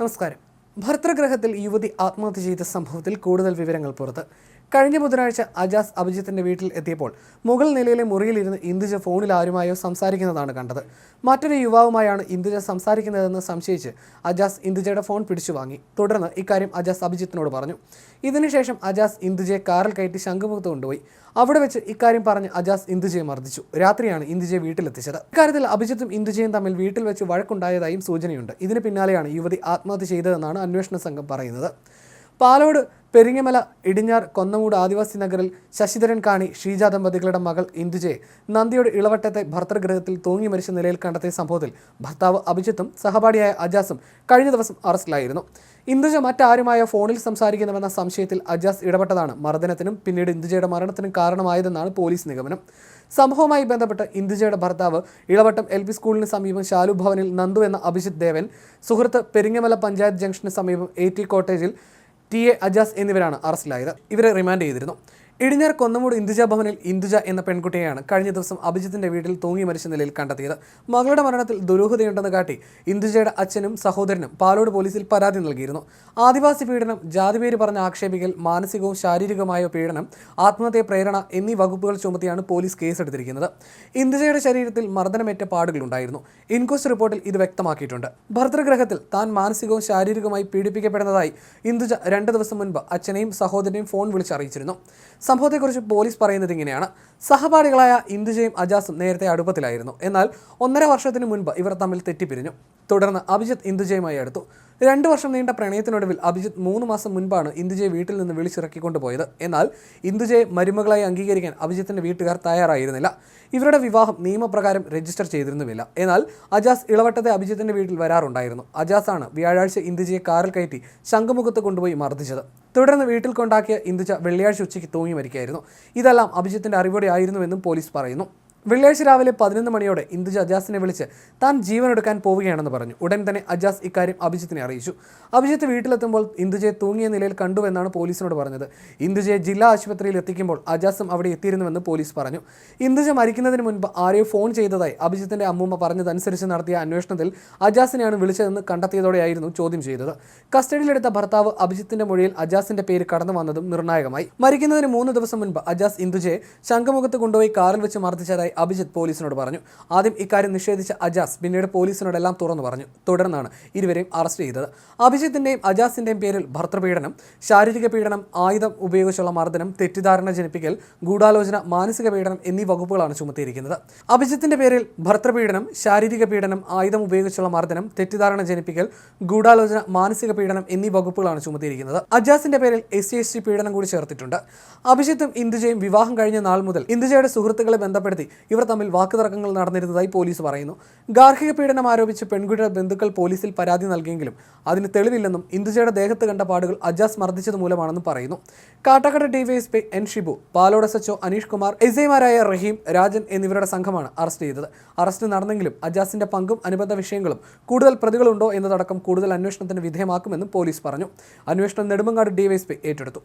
നമസ്കാരം. ഭർത്തൃഗ്രഹത്തിൽ യുവതി ആത്മഹത്യ ചെയ്ത സംഭവത്തിൽ കൂടുതൽ വിവരങ്ങൾ പുറത്ത്. കഴിഞ്ഞ ബുധനാഴ്ച അജാസ് അഭിജിത്തിന്റെ വീട്ടിൽ എത്തിയപ്പോൾ മുകൾ നിലയിലെ മുറിയിലിരുന്ന് ഇന്ദുജ ഫോണിൽ ആരുമായോ സംസാരിക്കുന്നതാണ് കണ്ടത്. മറ്റൊരു യുവാവുമായാണ് ഇന്ദുജ സംസാരിക്കുന്നതെന്ന് സംശയിച്ച് അജാസ് ഇന്ദുജയുടെ ഫോൺ പിടിച്ചു വാങ്ങി. തുടർന്ന് ഇക്കാര്യം അജാസ് അഭിജിത്തിനോട് പറഞ്ഞു. ഇതിനുശേഷം അജാസ് ഇന്ദുജയെ കാറിൽ കയറ്റി ശംഖുമുഖത്ത് കൊണ്ടുപോയി. അവിടെ വെച്ച് ഇക്കാര്യം പറഞ്ഞ് അജാസ് ഇന്ദുജയെ മർദ്ദിച്ചു. രാത്രിയാണ് ഇന്ദുജയെ വീട്ടിലെത്തിച്ചത്. ഇക്കാര്യത്തിൽ അഭിജിത്തും ഇന്ദുജയും തമ്മിൽ വീട്ടിൽ വെച്ച് വഴക്കുണ്ടായതായും സൂചനയുണ്ട്. ഇതിന് പിന്നാലെയാണ് യുവതി ആത്മഹത്യ ചെയ്തതെന്നാണ് അന്വേഷണ സംഘം പറയുന്നത്. പാലോട് പെരിങ്ങമല ഇടിഞ്ഞാർ കൊന്നമൂട് ആദിവാസി നഗറിൽ ശശിധരൻ കാണി ഷീജ ദമ്പതികളുടെ മകൾ ഇന്ദുജയെ നന്ദിയുടെ ഇളവട്ടത്തെ ഭർത്തൃഗൃഹത്തിൽ തൂങ്ങി മരിച്ച നിലയിൽ കണ്ടെത്തിയ സംഭവത്തിൽ ഭർത്താവ് അഭിജിത്തും സഹപാഠിയായ അജാസും കഴിഞ്ഞ ദിവസം അറസ്റ്റിലായിരുന്നു. ഇന്ദുജ മറ്റാരുമായ ഫോണിൽ സംസാരിക്കുന്നുവെന്ന സംശയത്തിൽ അജാസ് ഇടപെട്ടതാണ് മർദ്ദനത്തിനും പിന്നീട് ഇന്ദുജയുടെ മരണത്തിനും കാരണമായതെന്നാണ് പോലീസ് നിഗമനം. സംഭവവുമായി ബന്ധപ്പെട്ട് ഇന്ദുജയുടെ ഭർത്താവ് ഇളവട്ടം എൽ പി സ്കൂളിന് സമീപം ശാലു ഭവനിൽ നന്ദു എന്ന അഭിജിത് ദേവൻ സുഹൃത്ത് പെരിങ്ങമല പഞ്ചായത്ത് ജംഗ്ഷന് സമീപം എ ടി കോട്ടേജിൽ ടി എ അജാസ് എന്നിവരാണ് അറസ്റ്റിലായത്. ഇവരെ റിമാൻഡ് ചെയ്തിരുന്നു. ഇടിഞ്ഞാർ കൊന്നമൂട് ഇന്ദുജ ഭവനിൽ ഇന്ദുജ എന്ന പെൺകുട്ടിയെയാണ് കഴിഞ്ഞ ദിവസം അഭിജിത്തിന്റെ വീട്ടിൽ തൂങ്ങി മരിച്ച നിലയിൽ കണ്ടെത്തിയത്. മകളുടെ മരണത്തിൽ ദുരൂഹതയുണ്ടെന്ന് കാട്ടി ഇന്ദുജയുടെ അച്ഛനും സഹോദരനും പാലോട് പോലീസിൽ പരാതി നൽകിയിരുന്നു. ആദിവാസി പീഡനം ജാതിപേര് പറഞ്ഞ ആക്ഷേപിക്കൽ മാനസികവും ശാരീരികവുമായ പീഡനം ആത്മഹത്യ പ്രേരണ എന്നീ വകുപ്പുകൾ ചുമത്തിയാണ് പോലീസ് കേസെടുത്തിരിക്കുന്നത്. ഇന്ദുജയുടെ ശരീരത്തിൽ മർദ്ദനമേറ്റ പാടുകളുണ്ടായിരുന്നു. ഇൻക്വസ്റ്റ് റിപ്പോർട്ടിൽ ഇത് വ്യക്തമാക്കിയിട്ടുണ്ട്. ഭർതൃഗ്രഹത്തിൽ താൻ മാനസികവും ശാരീരികവുമായി പീഡിപ്പിക്കപ്പെടുന്നതായി ഇന്ദുജ രണ്ട് ദിവസം മുൻപ് അച്ഛനെയും സഹോദരനെയും ഫോൺ വിളിച്ചറിയിച്ചിരുന്നു. സംഭവത്തെക്കുറിച്ച് പോലീസ് പറയുന്നത് ഇങ്ങനെയാണ്. സഹപാഠികളായ ഇന്ദുജയും അജാസും നേരത്തെ അടുപ്പത്തിലായിരുന്നു. എന്നാൽ ഒന്നര വർഷത്തിന് മുൻപ് ഇവർ തമ്മിൽ തെറ്റിപ്പിരിഞ്ഞു. തുടർന്ന് അഭിജിത്ത് ഇന്ദുജയുമായി അടുത്തു. രണ്ടു വർഷം നീണ്ട പ്രണയത്തിനൊടുവിൽ അഭിജിത്ത് മൂന്ന് മാസം മുൻപാണ് ഇന്ദുജയെ വീട്ടിൽ നിന്ന് വിളിച്ചിറക്കിക്കൊണ്ടുപോയത്. എന്നാൽ ഇന്ദുജയെ മരുമകളായി അംഗീകരിക്കാൻ അഭിജിത്തിന്റെ വീട്ടുകാർ തയ്യാറായിരുന്നില്ല. ഇവരുടെ വിവാഹം നിയമപ്രകാരം രജിസ്റ്റർ ചെയ്തിരുന്നുമില്ല. എന്നാൽ അജാസ് ഇളവട്ടത്തെ അഭിജിത്തിന്റെ വീട്ടിൽ വരാറുണ്ടായിരുന്നു. അജാസാണ് വ്യാഴാഴ്ച ഇന്ദുജയെ കാറിൽ കയറ്റി ശംഖുമുഖത്ത് കൊണ്ടുപോയി മർദ്ദിച്ചത്. തുടർന്ന് വീട്ടിൽ കൊണ്ടാക്കിയ ഇന്ദുജ വെള്ളിയാഴ്ച ഉച്ചയ്ക്ക് തൂങ്ങി മരിക്കുകയായിരുന്നു ഇതെല്ലാം അഭിജിത്തിന്റെ അറിവോടെ ആയിരുന്നുവെന്നും പോലീസ് പറയുന്നു. വെള്ളിയാഴ്ച രാവിലെ പതിനൊന്ന് മണിയോടെ ഇന്ദുജ അജാസിനെ വിളിച്ച് താൻ ജീവൻ എടുക്കാൻ പോവുകയാണെന്ന് പറഞ്ഞു. ഉടൻ തന്നെ അജാസ് ഇക്കാര്യം അഭിജിത്തിനെ അറിയിച്ചു. അഭിജിത്ത് വീട്ടിലെത്തുമ്പോൾ ഇന്ദുജയെ തൂങ്ങിയ നിലയിൽ കണ്ടുവെന്നാണ് പോലീസിനോട് പറഞ്ഞത്. ഇന്ദുജയെ ജില്ലാ ആശുപത്രിയിൽ എത്തിക്കുമ്പോൾ അജാസും അവിടെ എത്തിയിരുന്നുവെന്ന് പോലീസ് പറഞ്ഞു. ഇന്ദുജ മരിക്കുന്നതിന് മുൻപ് ആരെയോ ഫോൺ ചെയ്തതായി അഭിജിത്തിന്റെ അമ്മൂമ്മ പറഞ്ഞതനുസരിച്ച് നടത്തിയ അന്വേഷണത്തിൽ അജാസിനെയാണ് വിളിച്ചതെന്ന് കണ്ടെത്തിയതോടെയായിരുന്നു ചോദ്യം ചെയ്തത്. കസ്റ്റഡിയിലെടുത്ത ഭർത്താവ് അഭിജിത്തിന്റെ മൊഴിയിൽ അജാസിന്റെ പേര് കടന്നു വന്നതും നിർണായകമായി. മരിക്കുന്നതിന് മൂന്ന് ദിവസം മുൻപ് അജാസ് ഇന്ദുജയെ ശംഖുമുഖത്ത് കൊണ്ടുപോയി കാറിൽ വെച്ച് മർദ്ദിച്ചതായി അഭിജിത്ത് പോലീസിനോട് പറഞ്ഞു. ആദ്യം ഇക്കാര്യം നിഷേധിച്ച അജാസ് പിന്നീട് പോലീസിനോടെല്ലാം തുറന്നു പറഞ്ഞു. തുടർന്നാണ് ഇരുവരെയും അറസ്റ്റ് ചെയ്തത്. അഭിജിത്തിന്റെയും അജാസിന്റെയും പേരിൽ ഭർത്തൃപീഡനം ശാരീരിക പീഡനം ആയുധം ഉപയോഗിച്ചുള്ള മർദ്ദനം തെറ്റിദ്ധാരണ ജനിപ്പിക്കൽ ഗൂഢാലോചന മാനസിക പീഡനം എന്നീ വകുപ്പുകളാണ് ചുമത്തിയിരിക്കുന്നത്. അഭിജിത്തിന്റെ പേരിൽ ഭർത്തൃപീഡനം ശാരീരിക പീഡനം ആയുധം ഉപയോഗിച്ചുള്ള മർദ്ദനം തെറ്റിദ്ധാരണ ജനിപ്പിക്കൽ ഗൂഢാലോചന മാനസിക പീഡനം എന്നീ വകുപ്പുകളാണ് ചുമത്തിയിരിക്കുന്നത്. അജാസിന്റെ പേരിൽ എസ് സി എസ് ടി പീഡനം കൂടി ചേർത്തിട്ടുണ്ട്. അഭിജിത്തും ഇന്ദുജയും വിവാഹം കഴിഞ്ഞ നാൾ മുതൽ ഇന്ദുജയുടെ സുഹൃത്തുക്കളെ ബന്ധപ്പെടുത്തി ഇവർ തമ്മിൽ വാക്കുതർക്കങ്ങൾ നടന്നിരുന്നതായി പോലീസ് പറയുന്നു. ഗാർഹിക പീഡനം ആരോപിച്ച് പെൺകുട്ടിയുടെ ബന്ധുക്കൾ പോലീസിൽ പരാതി നൽകിയെങ്കിലും അതിന് തെളിവില്ലെന്നും ഇന്ദുജയുടെ ദേഹത്ത് കണ്ട പാടുകൾ അജാസ് മർദ്ദിച്ചത് മൂലമാണെന്നും പറയുന്നു. Kattakada DYSP N Shibu Palode S HO Aneesh Kumar എസ്ഐമാരായ റഹീം രാജൻ എന്നിവരുടെ സംഘമാണ് അറസ്റ്റ് ചെയ്തത്. അറസ്റ്റ് നടന്നെങ്കിലും അജാസിന്റെ പങ്കും അനുബന്ധ വിഷയങ്ങളും കൂടുതൽ പ്രതികളുണ്ടോ എന്നതടക്കം കൂടുതൽ അന്വേഷണത്തിന് വിധേയമാക്കുമെന്നും പോലീസ് പറഞ്ഞു. അന്വേഷണം നെടുമങ്ങാട് ഡിവൈഎസ്പി ഏറ്റെടുത്തു.